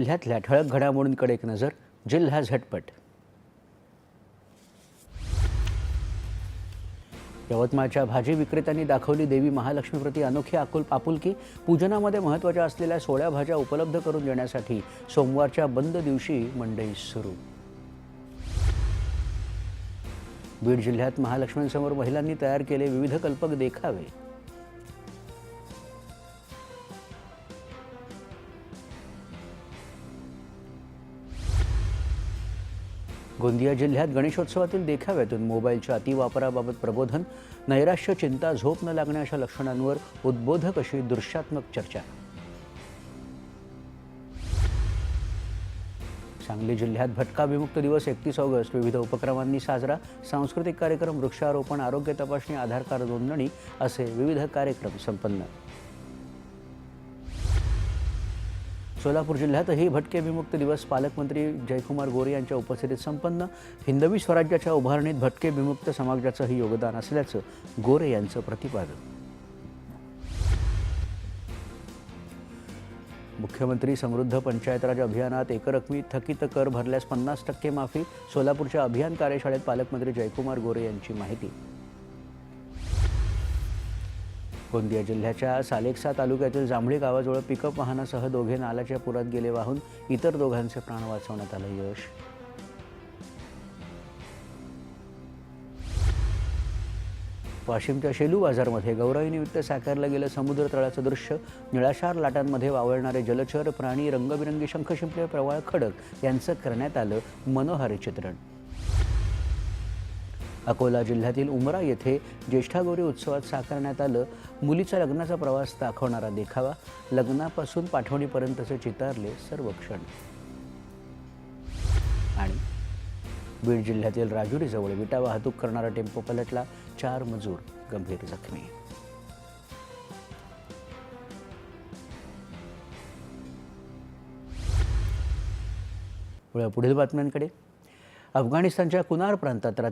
जिल्ह्यातल्या ठळक घडामोडींकडे एक नजर जिल्हा झटपट. यवतमाळच्या भाजी विक्रेत्यांनी दाखवली देवी महालक्ष्मीप्रती अनोखी आकुल आपुलकी पूजनामध्ये महत्त्वाच्या असलेल्या सोळ्या भाज्या उपलब्ध करून देण्यासाठी सोमवारच्या बंद दिवशी मंडई सुरू. बीड जिल्ह्यात महालक्ष्मींसमोर महिलांनी तयार केले विविध कल्पक देखावे. गोंदिया जिल्ह्यात गणेशोत्सवातील देखाव्यातून मोबाईलच्या अतिवापराबाबत प्रबोधन नैराश्य चिंता झोप न लागण्या अशा लक्षणांवर उद्बोधक अशी दृश्यात्मक चर्चा. सांगली जिल्ह्यात भटका विमुक्त दिवस एकतीस ऑगस्ट विविध उपक्रमांनी साजरा. सांस्कृतिक कार्यक्रम वृक्षारोपण आरोग्य तपासणी आधार कार्ड नोंदणी असे विविध कार्यक्रम संपन्न. सोलापूर जिल्ह्यातही भटके विमुक्त दिवस पालकमंत्री जयकुमार गोरे यांच्या उपस्थितीत संपन्न. हिंदवी स्वराज्याच्या उभारणीत भटके विमुक्त समाजाचंही योगदान असल्याचं गोरे यांचं प्रतिपादन. मुख्यमंत्री समृद्ध पंचायत राज अभियानात एकरकमी थकीत कर भरल्यास पन्नास टक्के माफी सोलापूरच्या अभियान कार्यशाळेत पालकमंत्री जयकुमार गोरे यांची माहिती. गोंदिया जिल्ह्याच्या सालेकसा तालुक्यातील जांभळी गावाजवळ पिकअप वाहनासह दोघे नालाच्या पुरात गेले वाहून इतर दोघांचे प्राण वाचवण्यात आलं यश. वाशिमच्या शेलू बाजारमध्ये गौराईनिमित्त साकारलं गेलं समुद्र तळाचं दृश्य. निळाशार लाटांमध्ये वावळणारे जलचर प्राणी रंगबिरंगी शंख शिंपले प्रवाळ खडक यांचं करण्यात आलं मनोहारी चित्रण. अकोला जिल्ह्यातील उमरा येथे ज्येष्ठागौरी उत्सवात साकारण्यात आलं. मुलीचा लग्नाचा प्रवास दाखवणारा देखावा. लग्नापासून पाठवणीपर्यंतचे चितारले सर्व क्षण. आणि बीड जिल्ह्यातील राजुरीजवळ विटा वाहतूक करणारा टेम्पो पलटला. चार मजूर गंभीर जखमी. पुढील बातम्यांकडे. अफगाणिस्तानच्या कुनार प्रांतात रात्री